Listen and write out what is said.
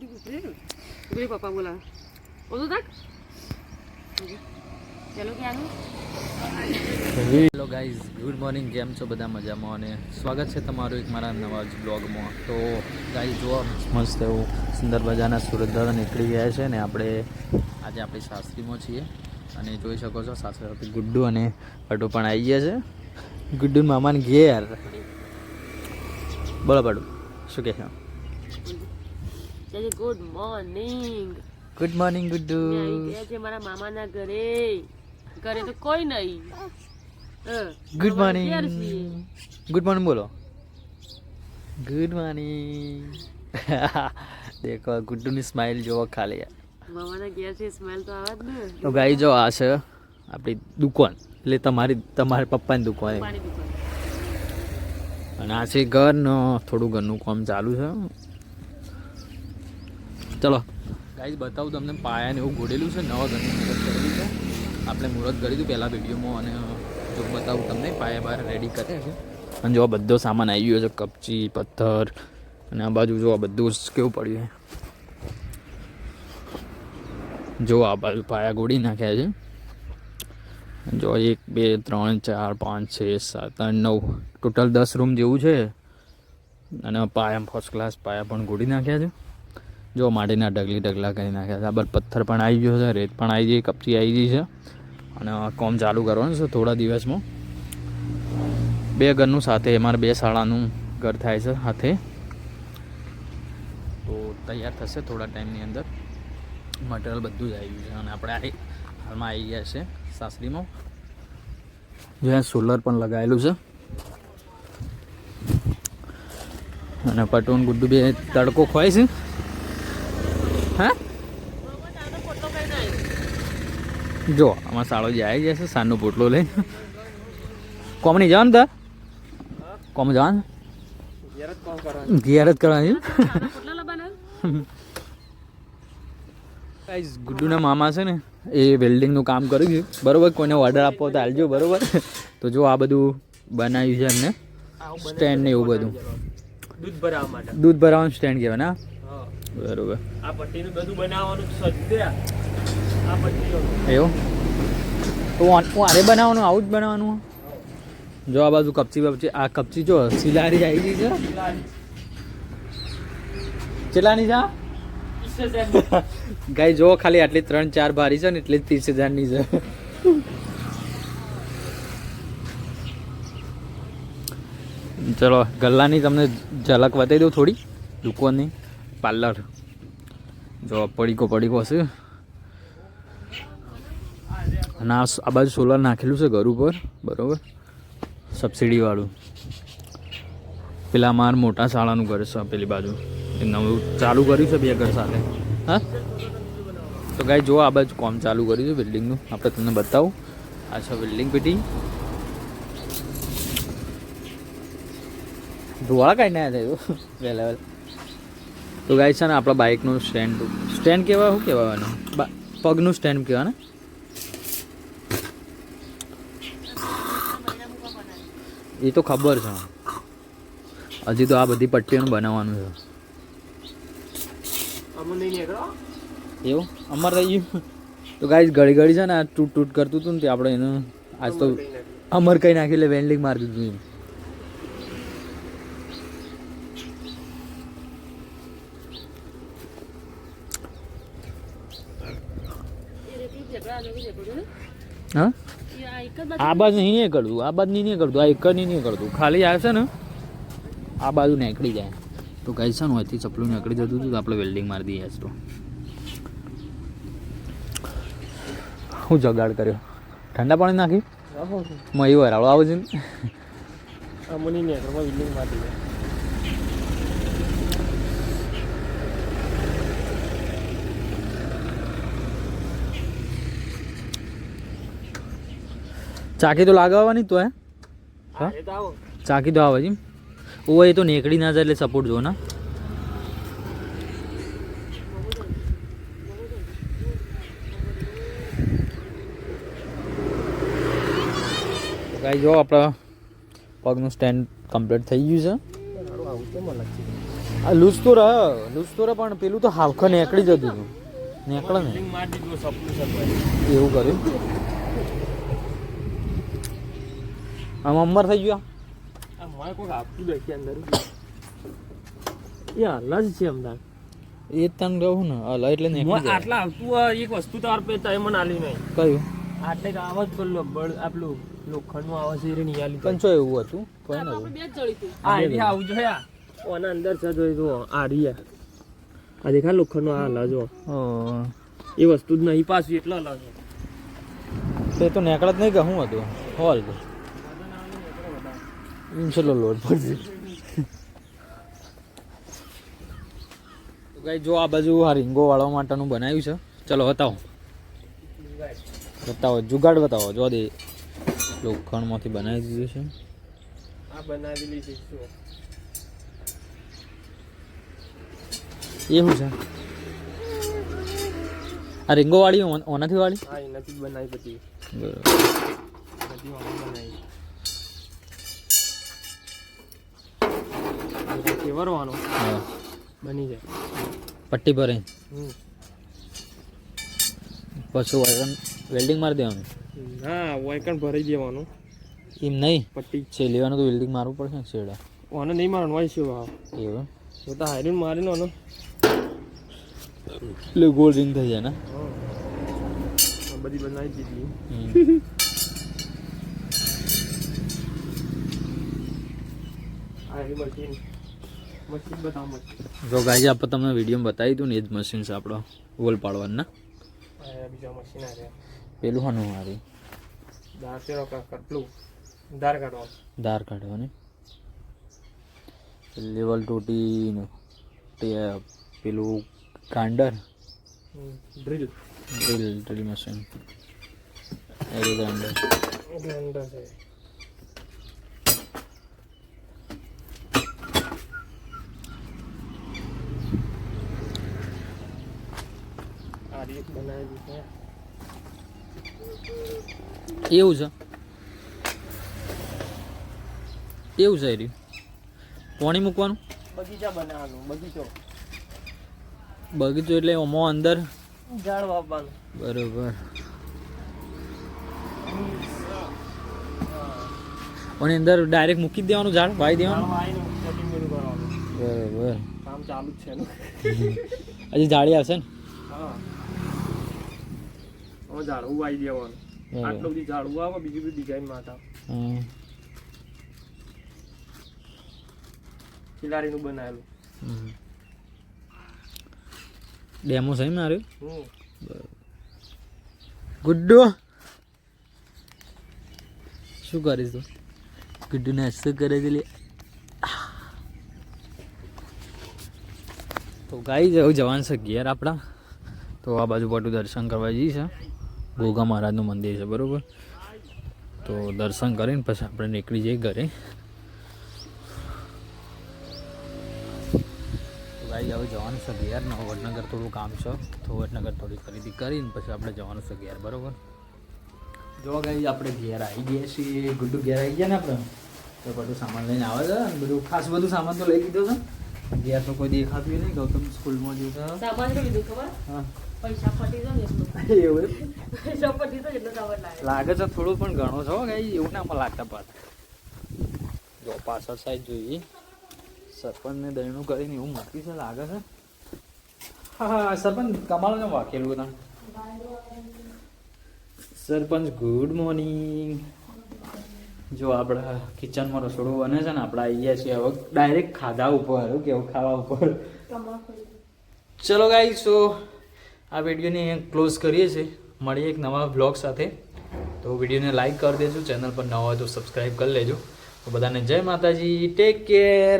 ઉભરી પપ્પા બોલા ઓલું તક ચલો ક્યાંનું હેલો ગાઈઝ, ગુડ મોર્નિંગ. કેમ છો બધા મજામાં? અને સ્વાગત છે તમારું એક મારા નવા જ બ્લોગમાં. તો ગાઈઝ, જુઓ, મસ્ત એવું સુંદર મજાના સુરત નીકળી ગયા છે ને આપણે આજે આપણી શાસ્ત્રીમાં છીએ. અને જોઈ શકો છો સાથે ગુડ્ડુ અને પટુ પણ આવી ગયા છે. ગુડ્ડુ મામાને ઘેર. બોલો પટુ શું કહે છે good morning good morning Guddu ગયા છે મારા મામાના ઘરે. ઘરે તો કોઈ નહીં. ગુડ મોર્નિંગ ગુડ મોર્નિંગ બોલો. ગુડ મોર્નિંગ દેખો ગુડ્ડુની સ્માઇલ જોવો ખાલી. મામાના ઘેર છે સ્મેલ તો આવે જ ને. તો ગાઈ જો આ છે આપણી દુકાન. એટલે તમારી તમારા પપ્પાની દુકાન દુકાન. અને આ છે ઘર ને થોડું ઘરનું કામ ચાલુ છે. ચલો. ગાઈઝ બતાવું તમને પાયાને એવું ગોડેલું છે, નવા ઘરની મુહૂર્ત કરેલું છે. આપણે મુહૂર્ત કરી દીધું પહેલાં વિડીયોમાં અને જો બતાવું તમને, પાયા બહાર રેડી કરે છે. અને જો બધો સામાન આવી ગયો છે, કપચી, પથ્થર, અને આ બાજુ જો આ બધું કેવું પડ્યું છે. જો આ બાજુ પાયા ગોળી નાખ્યા છે. જો એક, બે, ત્રણ, ચાર, પાંચ, છ, સાત, આઠ, નવ, ટોટલ દસ રૂમ જેવું છે. અને પાયા ફર્સ્ટ ક્લાસ પાયા પણ ગોળી નાખ્યા છે. જો માટીના ઢગલી ઢગલા કરી નાખ્યા છે. આ પથ્થર પણ આવી ગયો છે, રેત પણ આવી ગઈ, કપચી આવી ગઈ છે. અને કોમ ચાલુ કરવાનું છે થોડા દિવસમાં. બે ઘરનું સાથે, અમારે બે શાળાનું ઘર થાય છે સાથે. તો તૈયાર થશે થોડા ટાઈમની અંદર. મટીરિયલ બધું જ આવી ગયું છે અને આપણે હાલમાં આવી ગયા છે સાસરીમાં. જ્યાં સોલર પણ લગાવેલું છે. અને પટુન ગુડ્ડુ બે તડકો ખોય છે. હા? જો આમાં સાળો જાય જશે સાંજનો પોટલો લઈને કોમ નહીં જવાનું તાર કોમ જવાનું? ઘેર જ કરવાની. ગાઈઝ ગુડ્ડુના મામા છે ને એ વેલ્ડિંગનું કામ કર્યું છે. બરાબર કોઈને ઓર્ડર આપવો તો હાલજો બરોબર? તો જો આ બધું બનાવ્યું છે એમને. સ્ટેન્ડ ને એવું બધું. દૂધ ભરાવવા માટે. દૂધ ભરાવાનું સ્ટેન્ડ કહેવાય ને. બરોબર. આ પટ્ટીનું બધું બનાવવાનું સદ્યા આ એવું? તો આરે બનાવવાનું આવું જ બનાવવાનું? જો આ બાજુ કપચી બપચી આ કપચી જો સિલારી આવી ગઈ છે. કેટલાની છે ગાય જો ખાલી આટલી ત્રણ ચાર ભારી છે ને એટલી ત્રીસ હજારની છે. ચલો ગલ્લાની તમને ઝલક બતાવી દઉં થોડી દુકાનની પાર્લર. જો પડીકો પડીકો હશે અને આ બાજુ સોલાર નાખેલું છે ઘર ઉપર, બરોબર? સબસિડીવાળું. પેલા માર મોટા શાળાનું ઘર છે, પેલી બાજુ. એ નવું ચાલુ કર્યું છે બે ઘર સાથે. હા? તો ગાય, જો આ બાજુ કોમ ચાલુ કર્યું છે બિલ્ડિંગનું આપણે તમને બતાવું. આ છે બિલ્ડિંગ પીટી ધોવાળા કાઢી ના થયું વહેલા વહેલા તો ગાય છે ને આપણા બાઇકનું સ્ટેન્ડ સ્ટેન્ડ કહેવાય શું કહેવાનું પગનું સ્ટેન્ડ કહેવાય ને? એ તો ખબર છે. હજી તો આ બધી પટ્ટીઓનું બનાવવાનું છે. એવું? અમારે રહી ગયું? તો ગાઈઝ ઘડી ઘડી છે ને આ તૂટ તૂટ કરતું હતું ને તે આપણે એનું આજ તો અમર કઈ નાખી. એટલે વેલ્ડિંગ મારી દીધું એમ. હા? આ બાજુ નહીં કરતું આ બાજુ નહીં કરતું આ એક જ નહીં કરતું ખાલી આ છે ને આ બાજુ નીકળી જાય. તો કઈ છે ને અહીંથી ચપલું નીકળી જતું હતું તો આપણે વેલ્ડિંગ મારી દઈએ તો. હું જગાડ કર્યો. ઠંડા પાણી નાખી? મહી વરાળો આવે છે ને અમુ નહીં નીકળવા બિલ્ડિંગમાંથી ચાકી તો લગાવવાની તો હે? ચાકી તો આવે છે ઓ એ તો નીકળી ના જાય એટલે સપોર્ટ જો ના? ગાઈ જો આપણા પગનું સ્ટેન્ડ કમ્પ્લીટ થઈ ગયું છે. આ લૂઝ તો રહે લૂઝ તો રહે પણ પેલું તો હાવખા નીકળી જતું હતું. નીકળે ને. એવું કર્યું. આમ અમર થઈ ગયો. આ મારે કોઈક આપતું દેખી અંદર. એ હાલ જ છે અમદાવાદ એ તને કહું ને એટલે નીકળી આટલા આવતું એક વસ્તુ તાર પે તય મને આલી નહીં. કયું? આટલે આવા જ પેલું બળ આપણું લોખંડનું આવે છે એ નહીં આલી પણ એવું હતું? કોઈ આપણે નતું બે જળી હતી આ એરી આવું જો યા ઓના અંદર છે જોઈ જો આ રીયા આ દેખા લોખંડનો આ હલા જો એ વસ્તુ જ નહીં પાછું એટલે છે તો એ તો નીકળત નહીં કે શું હતું? હોલ ચલો લોડ પડશે તો કઈ જો આ બાજુ આ રીંગો વાળવા માટેનું બનાવ્યું છે. ચલો બતાવો. બતાવો જુગાડ બતાવો. જો દે લોખંડમાંથી બનાવી દીધું છે. આ બનાવેલી છે એવું છે? આ રીંગો વાળી ઓનાથી વાળી? હા એનાથી બનાવી પછી બરાબર. બધી વાળી બનાવી. કેવરવાનો હા. બની જાય. પટ્ટી ભરે પછી વાયકણ વેલ્ડિંગ મારી દેવાનું? હા વાયકણ ભરી દેવાનું. એમ નહીં? પટ્ટી. છે લેવાનું તો વેલ્ડિંગ મારવું પડશે ને છેડા. ઓને નહીં મારવાનું હોય છે ભાવ એવું? તો તો હાઈરીન મારીને ઓનો એટલે ગોળ રિંગ થઈ જાય ને? બધી બનાવી દીધી. હમ. આ જો ગાઈ આપણે તમને વીડિયો બતાવી હતું ને એ જ મશીન છે આપણો વોલ પાડવાના. બીજા મશીન આ રહ્યા પેલું હાનું મારી દાર તેરો કટલું દાર કાઢવા ધાર કાઢવાની. લેવલ ટોટી તે પેલું કાંડર ડ્રિલ ડ્રિલ ડ્રિલ મશીન એ ગ્રાઇન્ડર ગ્રાઇન્ડર છે. આ છે એવું છે? એવું છે રહ્યું પાણી મૂકવાનું? બગીચા બનાવવાનું બગીચો. બગીચો એટલે ઓમો અંદર? ઝાડ વાવવાનું. બરોબર. અને અંદર ડાયરેક્ટ મૂકી દેવાનું ઝાડ વાઈ દેવાનું? બરોબર. કામ ચાલુ જ છે હજી જાળી આવશે ને? હા. હવે ઝાડવું વાવી દેવાનું. આટલું બધી ઝાડવું આવે બીજી બધી ડિઝાઇન માતા. ખિલાડીનું બનાવેલું. ડેમો સહી માર્યું ગુડ્ડુ. શું કરીશ તું? ગુડ્ડુ નાસ્તો કરે છે લે. તો ગાઈ જવું જવાનું છે ઘેર આપણા. તો આ બાજુ પાટું દર્શન કરવા જઈએ છે ગોગા મહારાજનું મંદિર છે, બરોબર? તો દર્શન કરીને પછી આપણે નીકળી જઈએ ઘરે. ભાઈ હવે જવાનું છે ઘેર. ને વડનગર થોડું કામ છે. તો વડનગર થોડી ખરીદી કરીને પછી આપણે જવાનું છે ઘેર, બરાબર? જો ગઈ આપણે ઘેર આવી ગયા છીએ. ગુડ્ડુ ઘેર આવી ગયા ને આપણે? તો બધું સામાન લઈને આવે છે બધું ખાસ બધું સામાન તો લઈ લીધો છે? ઘેર તો કોઈ દેખાતું નહીં ગૌતમ સ્કૂલમાં છે સામાન શું લીધું ખબર? હા. પૈસા પટી જો ને એટલું. એવું પૈસા પટી જો એટલું સામાન લાગે. લાગે છે થોડું પણ ઘણો છો ગાઈ એવું ના પણ લાગતા પાછા. જો પાછળ સાઈડ જોઈએ. સરપંચને દહીણું કરીને એવું મૂકી છે લાગે છે? હા હા સરપંચ કમાલ ને વાકેલું તમે સરપંચ ગુડ મોર્નિંગ જો આપણા કિચનમાં રસોડું બને છે ને, આપણે આવી ગયા છીએ હવે. ડાયરેક્ટ ખાધા ઉપર કેવું ખાવા ઉપર. ચલો ગાઈ સો આ વિડીયોને ક્લોઝ કરીએ છીએ. મળીએ એક નવા બ્લોગ સાથે. તો વિડીયોને લાઈક કરી દેજો, ચેનલ પર નવા હોય તો સબસ્ક્રાઈબ કરી લેજો. તો બધાને જય માતાજી ટેક કેર